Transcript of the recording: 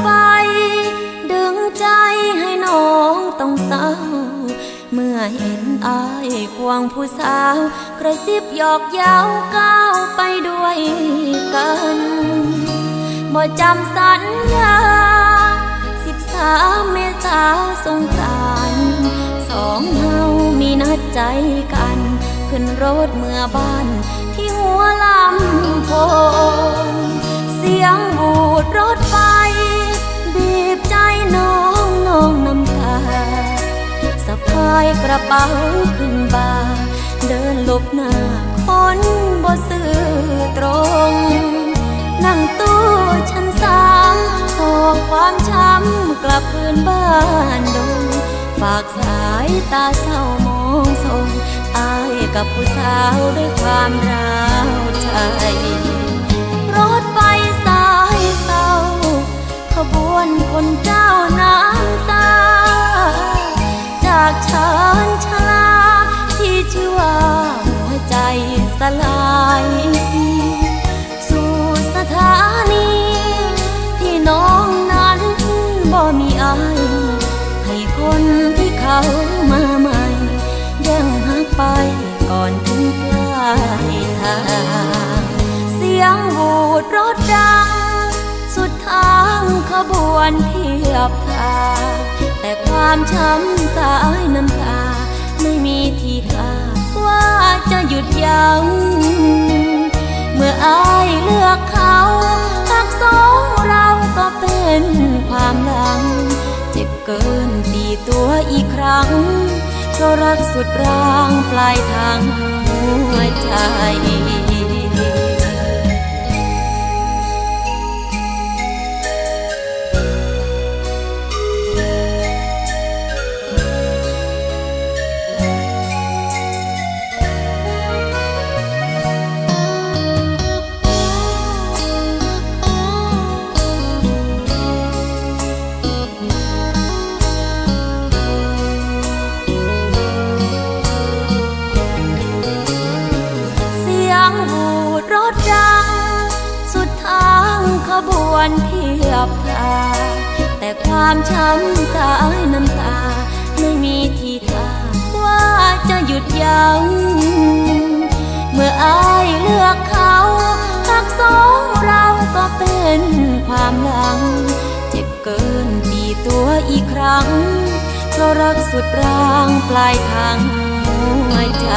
ไฟ ดึงใจให้น้องต้องเศร้า เมื่อเห็นอายควงผู้สาว กระซิบหยอกเย้าก้าวไปด้วยกันบ่จำสัญญาสิบสามเมษาสงสารสองเฮามีนัดใจกัน ขึ้นรถเมื่อบ้านที่หัวลำโพงเสียงบูายกระเป๋าขึ้นบ่า เดินหลบหน้าคนบ่ซื่อตรง นั่งตู้ชั้นสามหอบความช้ำกลับคืนบ้านดง ฝากสายตาเศร้ามองส่งอายกับผู้สาวด้วยความร้าวใจ รถไฟสายเศร้าขบวนคนจ ชานชลาที่ชื่อว่าหัวใจสลายสู่สถานีที่น้องนั้นบ่มีอายให้คนที่เขามาใหม่ยังหักไปก่อนถึงปลายทางเสียงบูดรถดัง สุดทางขบวนเทียบทาง แต่ความช้ำสายน้ำตา ไม่มีทีท่าว่าจะหยุดยัง้งเมื่ออายเลือกเขาทักสองเราก็เป็นความหลัง เจ็บเกินตีตัวอีกครั้งเพราะรักสุดรางปลายทางหัวใจ บวนเทียบทาแต่ความช้ำสายน้ำตา ไม่มีทีท่าว่าจะหยุดยัง้งเมื่ออายเลือกเขาทักสองเราก็เป็นความหลัง เจ็บเกินตีตัวอีกครั้งเพราะรักสุดรางปลายทางหัวใจ